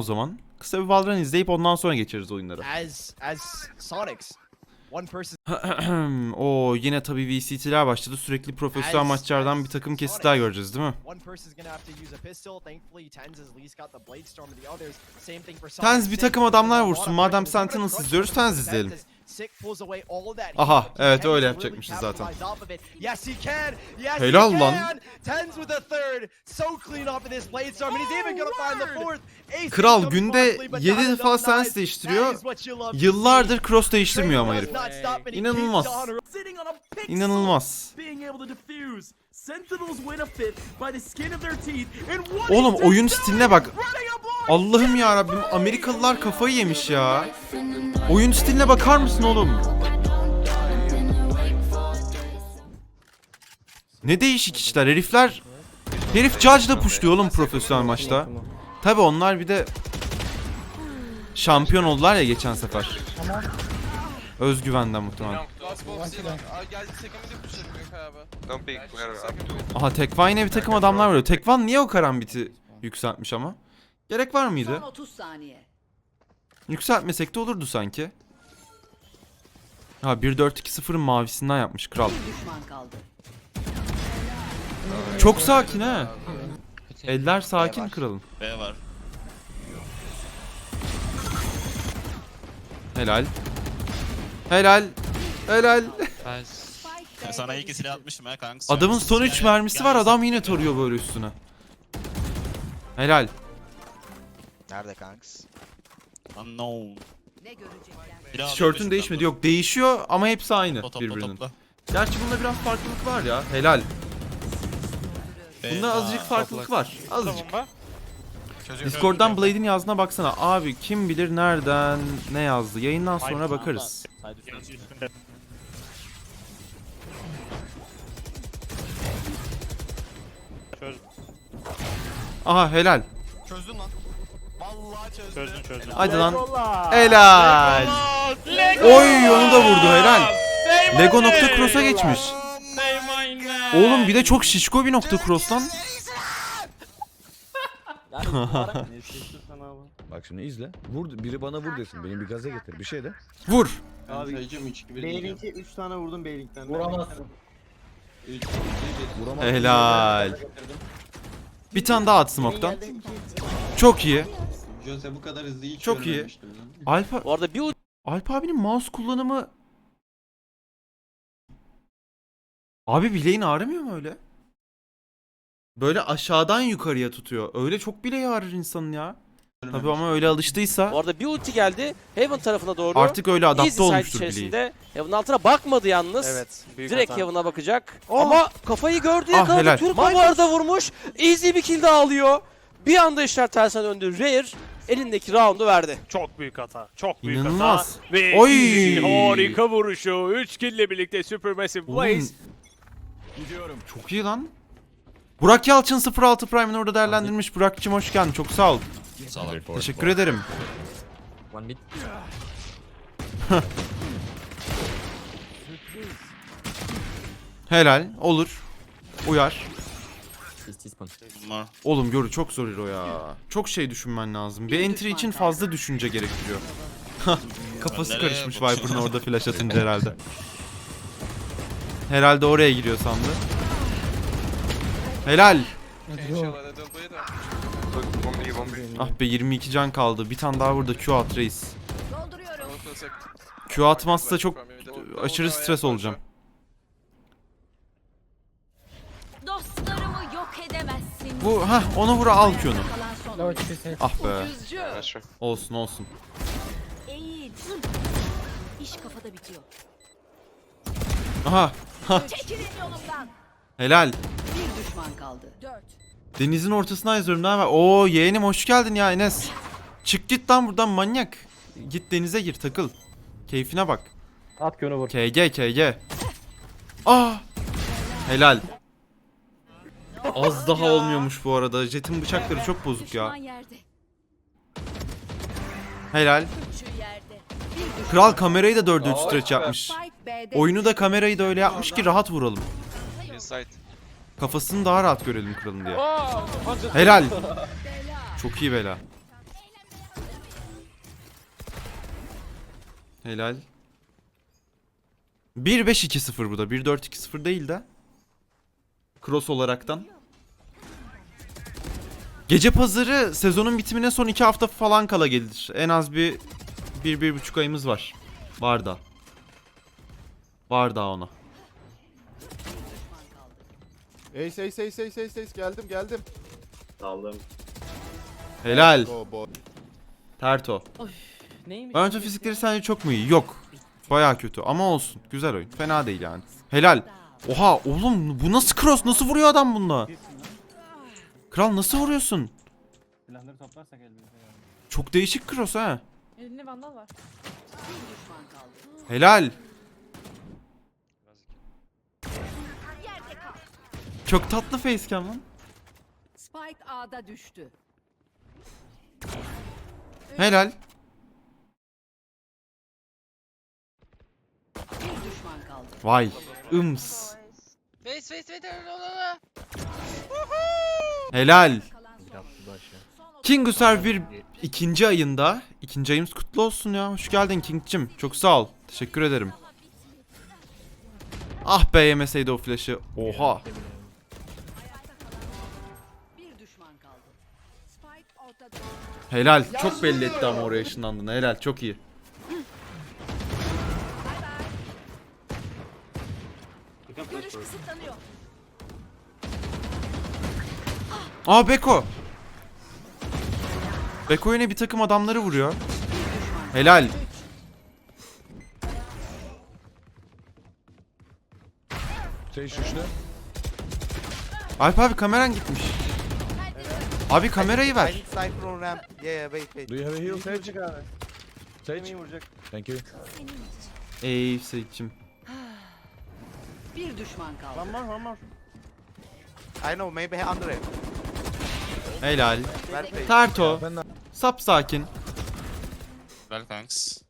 o zaman. Kısa bir Valorant izleyip ondan sonra geçeriz oyunlara. as as Sonics. One person o yine tabii VCT'ler başladı. Sürekli profesyonel maçlardan bir takım kesitler göreceğiz değil mi? Tens bir takım adamlar vursun. Madem Sentinels izliyoruz, Sentinels izleyelim. As Sick pulls away all of that Aha, evet, öyle yapacakmışız zaten. Helal he lan. Ace Kral günde closely, but 7 not defa knives. değiştiriyor. Yıllardır cross değiştirmiyor ama herif. İnanılmaz. İnanılmaz. Being able to defuse. Sentinels win a fit by the skin of their teeth. And what Oğlum is oyun this stiline bak. Allah'ım ya Rabbim Amerikalılar kafayı yemiş ya. Oyun stiline bakar mısın oğlum? Ne değişik işler herifler. Herif Judge'la pushluyor oğlum profesyonel maçta. Tabi onlar bir de şampiyon oldular ya geçen sefer. Özgüvenden muhtemelen. Aha Tekvan yine bir takım adamlar vuruyor. Tekvan niye o karambiti yükseltmiş ama? Gerek var mıydı? Son 30 saniye. Yükseltmesek de olurdu sanki. Ha 1-4-2-0'ın mavisinden yapmış kral. Bir düşman kaldı. Çok sakin ha. Eller sakin kralın. B var. Helal. Helal. Helal. Ya sana iyi ki silah atmışım ha kanka. Adamın son 3 Yani- mermisi var adam yine tarıyor böyle üstüne. Helal. Nerede kanks? Unknown. Ne görecekler? Biri Tişörtün değişmedi. Yok değişiyor ama hepsi aynı Topla, birbirinin. topla. Gerçi bunda biraz farklılık var ya. Helal. Bunda var. azıcık farklılık var. Azıcık. Discord'dan Blade'in yazdığına baksana. Abi kim bilir nereden ne yazdı. Yayından sonra bakarız. Aha helal. Çözdün lan. Vallahi çözdü. Çözdün çözdün. Hadi lan. Helal. Oy onu da vurdu helal. Lego nokta cross'a geçmiş. Oğlum bir de çok şişko bir nokta cross lan. Bak şimdi izle. Vur biri bana vur desin. Beni bir gaza getir. Bir şey de. Vur. Beylink'e 3 tane vurdum Beylink'ten. Vuramazsın. Vuramaz. Helal. Bir tane daha at smoke'tan. Çok iyi. Jose bu kadar hızlı hiç Çok iyi. görmemiştim lan. Alp, Bu arada bir Alp abinin mouse kullanımı... Abi bileğin ağrımıyor mu öyle? Böyle aşağıdan yukarıya tutuyor. Öyle çok bileği ağrır insanın ya. Tabii ama öyle alıştıysa Bu arada bir ulti geldi. Heaven tarafına doğru. artık öyle Easy adapte side olmuştur bileği. içerisinde. Heaven altına bakmadı yalnız. Evet. Büyük Direkt hata. Heaven'a bakacak. Oh. Ama kafayı gördü Ah, yakaladı. helal. Türk bu arada vurmuş. Easy bir kill daha alıyor. Bir anda işler tersine döndü. Rare elindeki roundu verdi. Çok büyük hata. Çok büyük İnanılmaz. hata. Ve Oy! Harika vuruşu. 3 kill ile birlikte Supermassive Blaze. Çok iyi lan. Burak Yalçın 06 Prime'ını orada değerlendirmiş. Burak'cığım hoş geldin. Çok sağ ol. Sağ ol. Teşekkür ederim. Helal. Olur. Uyar. Bunlar. Oğlum görü çok zor o ya. Çok şey düşünmen lazım. Bir entry için fazla düşünce gerektiriyor. Kafası Nereye karışmış bakıyorsun? Viper'ın orada flash atınca herhalde. Herhalde oraya giriyor sandı. Helal. Ah be 22 can kaldı. Bir tane daha burada Q at reis. Dolduruyorum. Q atmazsa çok aşırı stres olacağım. Bu ha onu vura al son. Ah be. Olsun olsun. İş kafada bitiyor. Aha. Çekilin yolumdan. Helal. Bir düşman kaldı. Dört. Denizin ortasına yazıyorum. Ne var? Oo yeğenim hoş geldin ya Enes. Çık git lan buradan manyak. Git denize gir takıl. Keyfine bak. At köyünü vur. KG KG. Ah. Helal. Az daha olmuyormuş bu arada. Jet'in bıçakları çok bozuk ya. Helal. Kral kamerayı da dördüncü streç yapmış. Oyunu da kamerayı da öyle yapmış ki rahat vuralım. Kafasını daha rahat görelim kralın diye. Helal. Çok iyi bela. Helal. 1-5-2-0 bu da. 1-4-2-0 değil de. Cross olaraktan. Gece pazarı sezonun bitimine son 2 hafta falan kala gelir. En az bir 1-1,5 ayımız var. Var da. Var daha ona. Ace ace ace ace ace ace geldim geldim. Helal. Go boy. Neymiş? Terto. Oyuncu fizikleri sence çok mu iyi? Yok. Baya kötü ama olsun. Güzel oyun. Fena değil yani. Helal. Oha oğlum bu nasıl cross? Nasıl vuruyor adam bununla? Kral nasıl vuruyorsun? Silahları toplarsak elbette yani. Çok değişik cross ha. Elinde vandal var. Bir düşman kaldı. Helal. Çok tatlı facecam lan. Spike A'da düştü. Helal. Bir düşman kaldı. Vay. Ims. Face face face. la, la, la. Helal. Son. King bir ikinci ayında. ikinci ayımız kutlu olsun ya. Hoş geldin King'cim. Çok sağ ol. Teşekkür ederim. Ah be yemeseydi o flash'ı. Oha. Bir düşman kaldı. Spike ortada. Helal. Çok belli etti ama oraya ışınlandığını. Helal. Çok iyi. Görüş kısıtlanıyor. Aa Beko. Beko yine bir takım adamları vuruyor. Helal. Şey şuşlu. Alp abi kameran gitmiş. Abi kamerayı ver. Cypher on ramp. Yeah yeah wait wait. Do you have a heal Sage? Vuracak abi. Sage? Emeği vuracak. Thank you. Ey Seyitçim. Bir düşman kaldı. One more one more. I know maybe under it. Helal. Played. Terto. Ben de Sap sakin. Well thanks.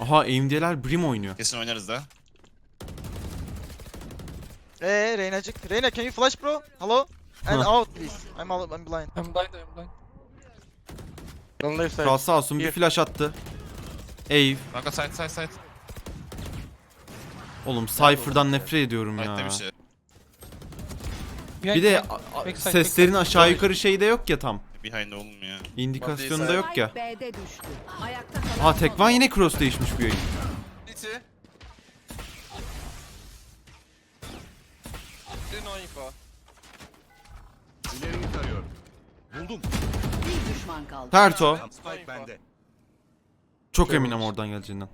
Aha AMD'ler Brim oynuyor. Kesin oynarız da. Hey Reynacık. Reyna can you flash bro? Hello? And out please. I'm all, I'm blind. I'm blind I'm blind. Don't leave Kral sağ olsun bir flash attı. Eve. Kanka side side side. Oğlum Cypher'dan nefret ediyorum ya. bir şey. Bir de a- a- seslerin aşağı yukarı şeyi de yok ya tam. Behind oğlum ya. İndikasyonu da yok ya. B'de düştü. Ayakta kalan Ha Tekvan yine cross değişmiş bu yayın. City. İnfo. Bir düşman kaldı. Terto. Spike bende. Çok eminim oradan geleceğinden.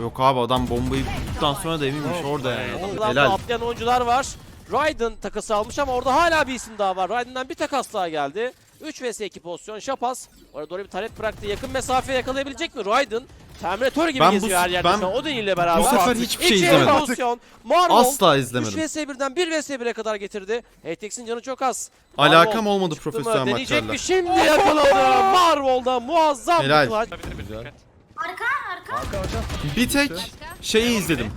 Yok abi adam bombayı tuttuktan sonra da eminmiş orada yani. Oradan da Helal. atlayan oyuncular var. Raiden takası almış ama orada hala bir isim daha var. Raiden'dan bir takas daha geldi. 3 vs 2 pozisyon. Şapas oraya doğru bir taret bıraktı. Yakın mesafe yakalayabilecek mi Raiden? Terminator gibi Ben bu- geziyor her yerde. ben o değil beraber. Bu sefer hiçbir şey İki izlemedim. pozisyon. Marvel Asla 3 izlemedim. vs 1'den 1 vs 1'e kadar getirdi. Hatex'in canı çok az. Alakam Marvel olmadı çıktı mı? profesyonel Deneyecek maçlarla. mi? Şimdi yakaladı. Marvel'da muazzam Helal. bir clutch. Güzel. Bir tek şeyi izledim.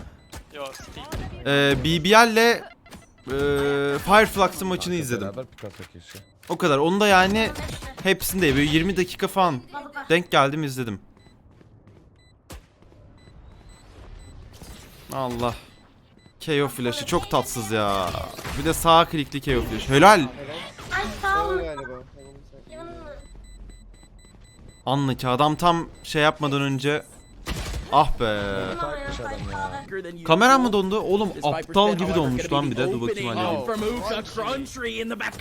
Yo City. Ee, BBL'le e, Fireflux'ın maçını izledim. Beraber keşke. O kadar. Onu da yani hepsinde böyle 20 dakika falan denk geldim izledim. Allah. KO flash'ı çok tatsız ya. Bir de sağ klikli KO flash. Helal. Doğru galiba. Anla ki adam tam şey yapmadan önce Ah be. Takmış adam ya. Kameram mı dondu? Oğlum aptal gibi donmuş lan bir de. Dur bakayım halledeyim.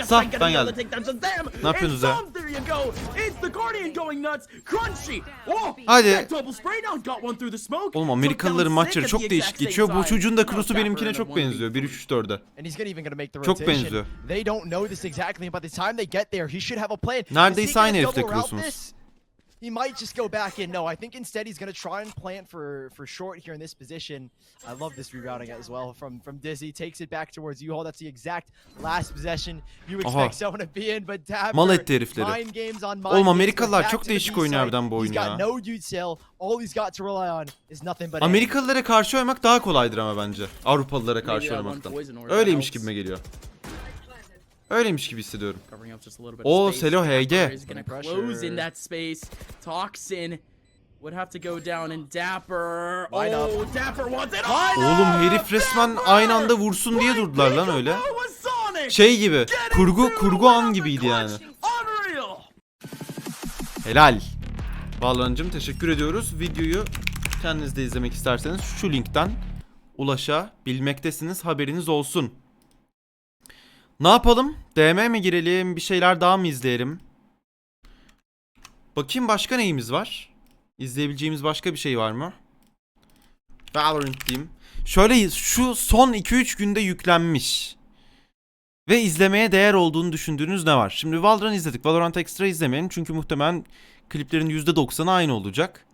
Sağ ben geldim. Ne yapıyorsunuz ya? Hadi. Oğlum Amerikalıların maçları çok değişik geçiyor. Bu çocuğun da cross'u benimkine çok benziyor. 1-3-3-4'e. And he's gonna even gonna make the Çok rotation. benziyor. Neredeyse aynı route cross'umuz. He might just go back in. No, I think instead he's gonna try and plant for for short here in this position. I love this rerouting as well from from Dizzy. Takes it back towards U-Haul. That's the exact last possession you Aha. expect someone to be in. But Dabber, Mal etti herifleri. mind games on mind Oğlum games, Amerikalılar goes çok back to the değişik B oynuyor side. harbiden bu oyunu He's ya. got no dude cell. All he's got to rely on is nothing but. Amerikalılara karşı oynamak daha kolaydır ama bence. Avrupalılara karşı oynamaktan. Öyleymiş gibime geliyor. Öyleymiş gibi hissediyorum. Space. Selo HG. Oh, Dapper wants it. Oğlum herif resmen aynı anda vursun diye durdular lan öyle. Şey gibi. Kurgu kurgu an gibiydi yani. Helal. Valorant'cım teşekkür ediyoruz. Videoyu kendiniz de izlemek isterseniz şu linkten ulaşabilmektesiniz. Haberiniz olsun. Ne yapalım? DM mi girelim? Bir şeyler daha mı izleyelim? Bakayım başka neyimiz var? İzleyebileceğimiz başka bir şey var mı? Valorant diyeyim. Şöyle şu son 2-3 günde yüklenmiş. Ve izlemeye değer olduğunu düşündüğünüz ne var? Şimdi Valorant izledik. Valorant Extra izlemeyin çünkü muhtemelen kliplerin %90'ı aynı olacak.